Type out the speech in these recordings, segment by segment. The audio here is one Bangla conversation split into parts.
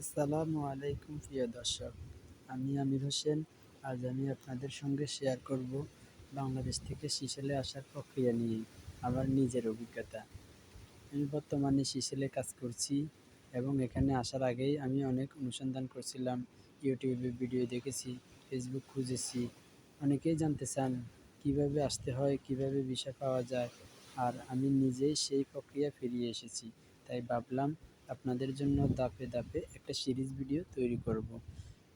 আসসালামু আলাইকুম প্রিয় দর্শক। আমি আমির হোসেন। আজ আমি আপনাদের সঙ্গে শেয়ার করব বাংলাদেশ থেকে সিসেলে আসার প্রক্রিয়া নিয়ে, আমার নিজের অভিজ্ঞতা। আমি বর্তমানে সিসেলে কাজ করছি এবং এখানে আসার আগেই আমি অনেক অনুসন্ধান করছিলাম, ইউটিউবে ভিডিও দেখেছি ফেসবুক খুঁজেছি। অনেকেই জানতে চান, কীভাবে আসতে হয়, কীভাবে ভিসা পাওয়া যায়, আর আমি নিজেই সেই প্রক্রিয়া ফিরিয়ে এসেছি। তাই ভাবলাম আপনাদের জন্য দাপে দাপে একটা সিরিজ ভিডিও তৈরি করব,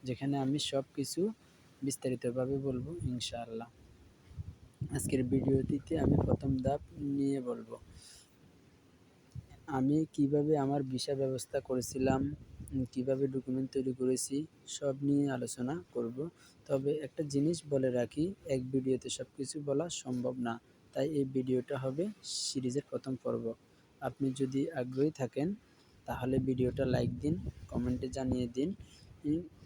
যেখানে আমি সব কিছু বিস্তারিতভাবে বলব, ইনশাআল্লাহ। আজকের ভিডিওটিতে আমি প্রথম ধাপ নিয়ে বলব। আমি কীভাবে আমার ভিসা ব্যবস্থা করেছিলাম, কীভাবে ডকুমেন্ট তৈরি করেছি, সব নিয়ে আলোচনা করব। তবে একটা জিনিস বলে রাখি, এক ভিডিওতে সব কিছু বলা সম্ভব না, তাই এই ভিডিওটা হবে সিরিজের প্রথম পর্ব। আপনি যদি আগ্রহী থাকেন তাহলে ভিডিওটা লাইক দিন কমেন্টে জানিয়ে দিন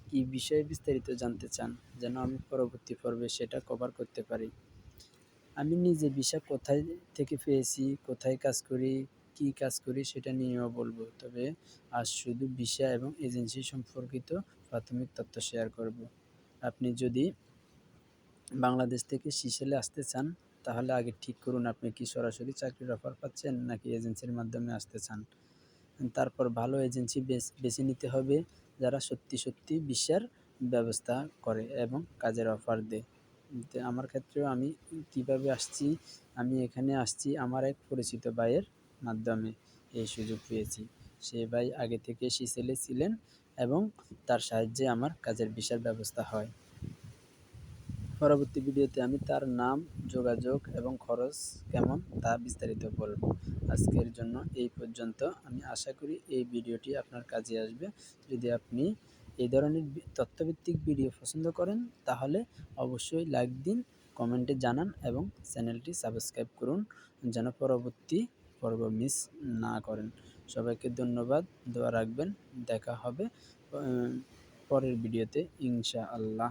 কী বিষয়ে বিস্তারিত জানতে চান, যেন আমি পরবর্তী পর্বে সেটা কভার করতে পারি। আমি নিজে ভিসা কোথায় থেকে পেয়েছি, কোথায় কাজ করি, কি কাজ করি সেটা নিয়েও বলব। তবে আজ শুধু ভিসা এবং এজেন্সি সম্পর্কিত প্রাথমিক তথ্য শেয়ার করব। আপনি যদি বাংলাদেশ থেকে সিসেলে আসতে চান, তাহলে আগে ঠিক করুন আপনি কি সরাসরি চাকরির অফার পাচ্ছেন নাকি এজেন্সির মাধ্যমে আসতে চান। তারপর ভালো এজেন্সি বেছে নিতে হবে যারা সত্যি সত্যি ভিসার ব্যবস্থা করে এবং কাজের অফার দেয়। আমার ক্ষেত্রেও আমি কীভাবে আসছি, আমি এখানে আসছি, আমার এক পরিচিত ভাইয়ের মাধ্যমে এই সুযোগ পেয়েছি। সে ভাই আগে থেকে সিসেলে ছিলেন এবং তার সাহায্যে আমার কাজের ভিসার ব্যবস্থা হয়। পরবর্তী ভিডিওতে আমি তার নাম, যোগাযোগ এবং খরচ কেমন তা বিস্তারিত বলব। আজকের জন্য এই পর্যন্ত। আমি আশা করি এই ভিডিওটি আপনার কাজে আসবে। যদি আপনি এই ধরনের তথ্যভিত্তিক ভিডিও পছন্দ করেন, তাহলে অবশ্যই লাইক দিন, কমেন্টে জানান এবং চ্যানেলটি সাবস্ক্রাইব করুন যেন পরবর্তী পর্ব মিস না করেন। সবাইকে ধন্যবাদ। দোয়া রাখবেন। দেখা হবে পরের ভিডিওতে। ইনশা আল্লাহ